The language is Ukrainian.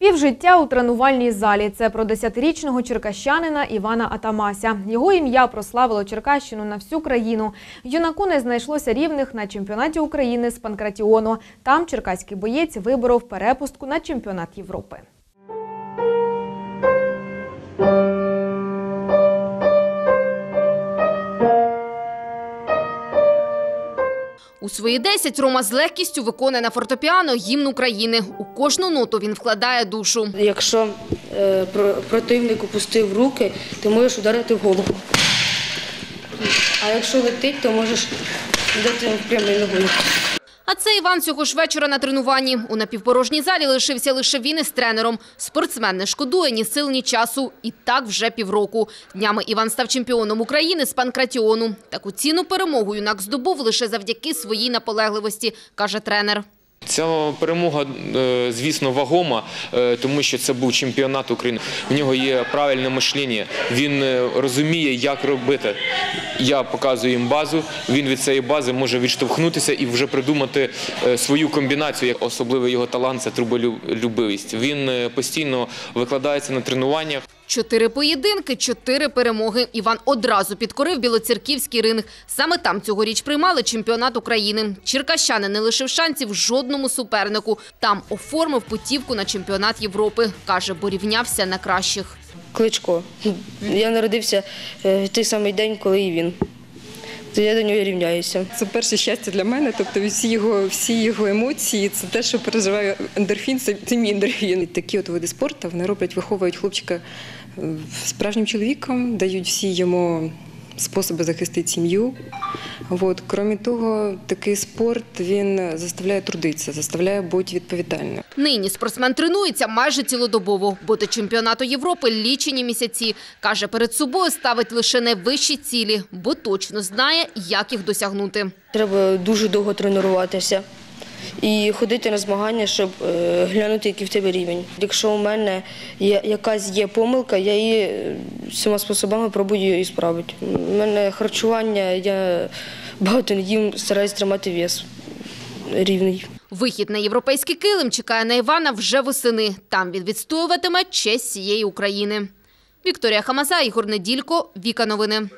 Півжиття у тренувальній залі. Це про 10-річного черкащанина Івана Атамася. Його ім'я прославило Черкащину на всю країну. Юнаку не знайшлося рівних на чемпіонаті України з панкратіону. Там черкаський боєць виборов перепустку на чемпіонат Європи. У свої 10 Рома з легкістю виконує на фортепіано гімн України. У кожну ноту він вкладає душу. Якщо е, противник опустив руки, ти можеш ударити в голову. А якщо летить, то можеш дати прямий ногою. А це Іван цього ж вечора на тренуванні. У напівпорожній залі лишився лише він із тренером. Спортсмен не шкодує ні сил, ні часу. І так вже півроку. Днями Іван став чемпіоном України з панкратіону. Таку ціну перемогу юнак здобув лише завдяки своїй наполегливості, каже тренер. Ця перемога, е, звісно, вагома, е, тому що це був чемпіонат України. В нього є правильне мишлення. Він е, розуміє, як робити. Я показую їм базу. Він від цієї бази може відштовхнутися і вже придумати свою комбінацію. Особливий його талант це труболюбивість. Він постійно викладається на тренуваннях. Чотири поєдинки, чотири перемоги. Іван одразу підкорив білоцерківський ринг. Саме там цьогоріч приймали чемпіонат України. Черкащани не лишив шансів жодному супернику. Там оформив путівку на чемпіонат Європи. Каже, бо рівнявся на кращих. Кличко. Я народився е, той самий день, коли і він. То я до нього рівняюся. Це перше щастя для мене. Тобто всі його, всі його емоції, це те, що переживає ендорфін, це, це мій ендорфін. Такі от види спорту вони роблять, виховують хлопчика е, справжнім чоловіком, дають всі йому способи захистити сім'ю. От, крім того, такий спорт він заставляє трудитися, заставляє бути відповідальним. Нині спортсмен тренується майже цілодобово, бо до чемпіонату Європи лічені місяці. Каже, перед собою ставить лише найвищі цілі, бо точно знає, як їх досягнути. Треба дуже довго тренуватися і ходити на змагання, щоб е, глянути, який в тебе рівень. Якщо у мене є, якась є помилка, я її е, всіма способами пробую її справити. У мене харчування, я багато не їм, стараюсь тримати вес рівний. Вихід на європейський килим чекає на Івана вже восени. Там він відстоюватиме честь цієї України. Вікторія Хамаза, Ігор Неділько, Віка Новини.